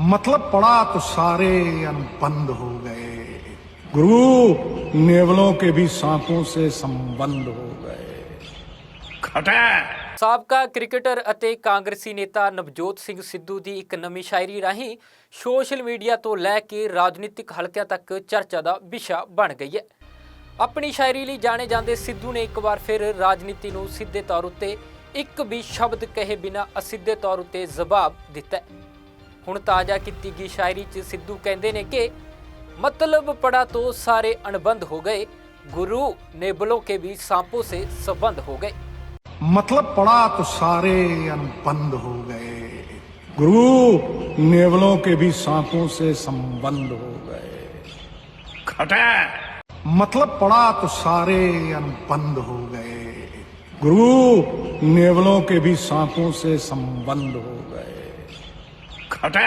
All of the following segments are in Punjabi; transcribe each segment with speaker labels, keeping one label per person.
Speaker 1: मतलब पड़ा तो सारे अनबंद हो गए गुरु नेवलों के भी सांपों से संबंध हो गए खटा
Speaker 2: ਸਾਬਕਾ ਕ੍ਰਿਕਟਰ ਅਤੇ ਕਾਂਗਰਸੀ ਨੇਤਾ ਨਵਜੋਤ ਸਿੰਘ ਸਿੱਧੂ ਦੀ ਇੱਕ ਨਵੀਂ ਸ਼ਾਇਰੀ ਰਾਹੀਂ ਸੋਸ਼ਲ ਮੀਡੀਆ ਤੋਂ ਲੈ ਕੇ ਰਾਜਨੀਤਿਕ ਹਲਕਿਆਂ ਤੱਕ ਚਰਚਾ ਦਾ ਵਿਸ਼ਾ ਬਣ ਗਈ ਹੈ ਆਪਣੀ ਸ਼ਾਇਰੀ ਲਈ ਜਾਣੇ ਜਾਂਦੇ ਸਿੱਧੂ ਨੇ ਇੱਕ ਵਾਰ ਫਿਰ ਰਾਜਨੀਤੀ ਨੂੰ ਸਿੱਧੇ ਤੌਰ ਉੱਤੇ ਇੱਕ ਵੀ ਸ਼ਬਦ ਕਹੇ ਬਿਨਾ ਅਸਿੱਧੇ ਤੌਰ ਉੱਤੇ ਜਵਾਬ ਦਿੱਤਾ ਹੈ। ਹੁਣ ਤਾਜ਼ਾ ਕੀਤੀ ਗਈ ਸ਼ਾਇਰੀ 'ਚ ਸਿੱਧੂ ਕਹਿੰਦੇ ਨੇ ਕਿ मतलब पड़ा तो सारे अनबंद हो गए गुरु नेबलों के भी सांपों से संबंध हो गए
Speaker 1: मतलब पड़ा तो सारे अनबंद हो गए गुरु नेवलों के भी सांपों से संबंध हो गए खटा मतलब पड़ा तो सारे अनबंद हो गए गुरु नेवलों के भी सांपों से संबंध हो गए खटा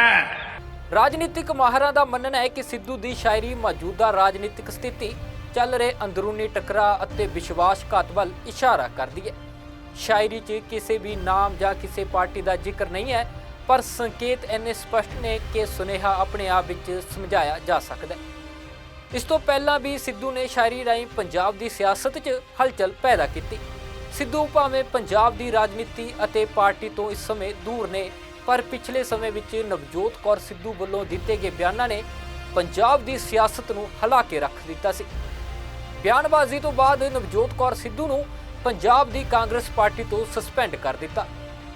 Speaker 2: ਰਾਜਨੀਤਿਕ ਮਾਹਰਾਂ ਦਾ ਮੰਨਣਾ ਹੈ ਕਿ ਸਿੱਧੂ ਦੀ ਸ਼ਾਇਰੀ ਮੌਜੂਦਾ ਰਾਜਨੀਤਿਕ ਸਥਿਤੀ ਚੱਲ ਰਹੇ ਅੰਦਰੂਨੀ ਟਕਰਾਅ ਅਤੇ ਵਿਸ਼ਵਾਸਘਾਤ ਵੱਲ ਇਸ਼ਾਰਾ ਕਰਦੀ ਹੈ। ਸ਼ਾਇਰੀ 'ਚ ਕਿਸੇ ਵੀ ਨਾਮ ਜਾਂ ਕਿਸੇ ਪਾਰਟੀ ਦਾ ਜ਼ਿਕਰ ਨਹੀਂ ਹੈ, ਪਰ ਸੰਕੇਤ ਇੰਨੇ ਸਪਸ਼ਟ ਨੇ ਕਿ ਸੁਨੇਹਾ ਆਪਣੇ ਆਪ ਵਿੱਚ ਸਮਝਾਇਆ ਜਾ ਸਕਦਾ ਹੈ। ਇਸ ਤੋਂ ਪਹਿਲਾਂ ਵੀ ਸਿੱਧੂ ਨੇ ਸ਼ਾਇਰੀ ਰਾਹੀਂ ਪੰਜਾਬ ਦੀ ਸਿਆਸਤ 'ਚ ਹਲਚਲ ਪੈਦਾ ਕੀਤੀ। ਸਿੱਧੂ ਭਾਵੇਂ ਪੰਜਾਬ ਦੀ ਰਾਜਨੀਤੀ ਅਤੇ ਪਾਰਟੀ ਤੋਂ ਇਸ ਸਮੇਂ ਦੂਰ ਨੇ ਪਰ ਪਿਛਲੇ ਸਮੇਂ ਵਿੱਚ ਨਵਜੋਤ ਕੌਰ ਸਿੱਧੂ ਵੱਲੋਂ ਦਿੱਤੇ ਗਏ ਬਿਆਨਾਂ ਨੇ ਪੰਜਾਬ ਦੀ ਸਿਆਸਤ ਨੂੰ ਹਿਲਾ ਕੇ ਰੱਖ ਦਿੱਤਾ ਸੀ। ਬਿਆਨਬਾਜ਼ੀ ਤੋਂ ਬਾਅਦ ਨਵਜੋਤ ਕੌਰ ਸਿੱਧੂ ਨੂੰ ਪੰਜਾਬ ਦੀ ਕਾਂਗਰਸ ਪਾਰਟੀ ਤੋਂ ਸਸਪੈਂਡ ਕਰ ਦਿੱਤਾ।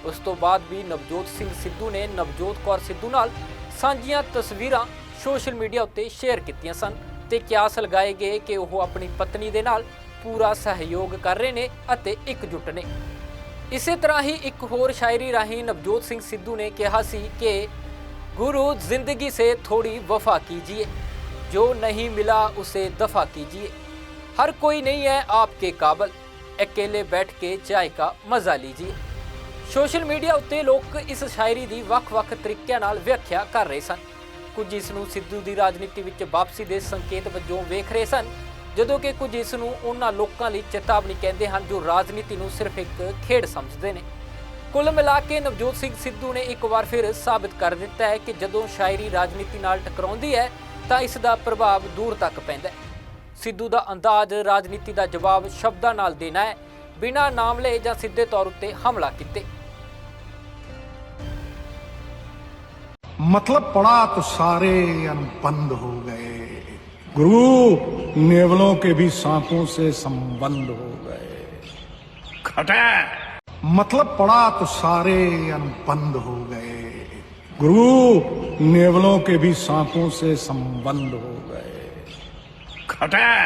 Speaker 2: ਉਸ ਤੋਂ ਬਾਅਦ ਵੀ ਨਵਜੋਤ ਸਿੰਘ ਸਿੱਧੂ ਨੇ ਨਵਜੋਤ ਕੌਰ ਸਿੱਧੂ ਨਾਲ ਸਾਂਝੀਆਂ ਤਸਵੀਰਾਂ ਸੋਸ਼ਲ ਮੀਡੀਆ ਉੱਤੇ ਸ਼ੇਅਰ ਕੀਤੀਆਂ ਸਨ ਤੇ ਕਿਆਸ ਲਗਾਏ ਗਏ ਕਿ ਉਹ ਆਪਣੀ ਪਤਨੀ ਦੇ ਨਾਲ ਪੂਰਾ ਸਹਿਯੋਗ ਕਰ ਰਹੇ ਨੇ ਅਤੇ ਇਕਜੁੱਟ ਨੇ। ਇਸੇ ਤਰ੍ਹਾਂ ਹੀ ਇੱਕ ਹੋਰ ਸ਼ਾਇਰੀ ਰਾਹੀਂ ਨਵਜੋਤ ਸਿੰਘ ਸਿੱਧੂ ਨੇ ਕਿਹਾ ਸੀ ਕਿ ਗੁਰੂ ਜ਼ਿੰਦਗੀ ਸੇ ਥੋੜੀ ਵਫਾ ਕੀਜੀਏ, ਜੋ ਨਹੀਂ ਮਿਲਾ ਉਸੇ ਦਫਾ ਕੀਜੀਏ। ਹਰ ਕੋਈ ਨਹੀਂ ਹੈ ਆਪਕੇ ਕਾਬਲ, ਇਕੱਲੇ ਬੈਠ ਕੇ ਚਾਹ ਦਾ ਮਜ਼ਾ ਲੀਜੀਏ। ਸੋਸ਼ਲ ਮੀਡੀਆ ਉੱਤੇ ਲੋਕ ਇਸ ਸ਼ਾਇਰੀ ਦੀ ਵੱਖ-ਵੱਖ ਤਰੀਕਿਆਂ ਨਾਲ ਵਿਆਖਿਆ ਕਰ ਰਹੇ ਸਨ। ਕੁਝ ਇਸ ਨੂੰ ਸਿੱਧੂ ਦੀ ਰਾਜਨੀਤੀ ਵਿੱਚ ਵਾਪਸੀ ਦੇ ਸੰਕੇਤ ਵਜੋਂ ਵੇਖ ਰਹੇ ਸਨ। ਜਦੋਂ ਕਿ ਕੁਝ ਇਸ ਨੂੰ ਉਹਨਾਂ ਲੋਕਾਂ ਲਈ ਚੇਤਾਵਨੀ ਕਹਿੰਦੇ ਹਨ ਜੋ ਰਾਜਨੀਤੀ ਨੂੰ ਸਿਰਫ ਇੱਕ ਖੇਡ ਸਮਝਦੇ ਨੇ। ਕੁੱਲ ਮਿਲਾ ਕੇ ਨਵਜੋਤ ਸਿੰਘ ਸਿੱਧੂ ਨੇ ਇੱਕ ਵਾਰ ਫਿਰ ਸਾਬਤ ਕਰ ਦਿੱਤਾ ਹੈ ਕਿ ਜਦੋਂ ਸ਼ਾਇਰੀ ਰਾਜਨੀਤੀ ਨਾਲ ਟਕਰਾਉਂਦੀ ਹੈ, ਤਾਂ ਇਸ ਦਾ ਪ੍ਰਭਾਵ ਦੂਰ ਤੱਕ ਪੈਂਦਾ ਹੈ। ਸਿੱਧੂ ਦਾ ਅੰਦਾਜ਼ ਰਾਜਨੀਤੀ ਦਾ ਜਵਾਬ ਸ਼ਬਦਾਂ ਨਾਲ ਦੇਣਾ ਹੈ, ਬਿਨਾਂ ਨਾਮ ਲਏ ਜਾਂ ਸਿੱਧੇ ਤੌਰ ਉੱਤੇ ਹਮਲਾ ਕੀਤੇ।
Speaker 1: ਮਤਲਬ ਪੜਾ ਤਾਂ ਸਾਰੇ ਅਨਬੰਦ ਹੋ ਗਏ। गुरु नेवलों के भी सांपों से संबंध हो गए। खटे मतलब पड़ा तो सारे अनबंद हो गए। गुरु नेवलों के भी सांपों से संबंध हो गए। खटा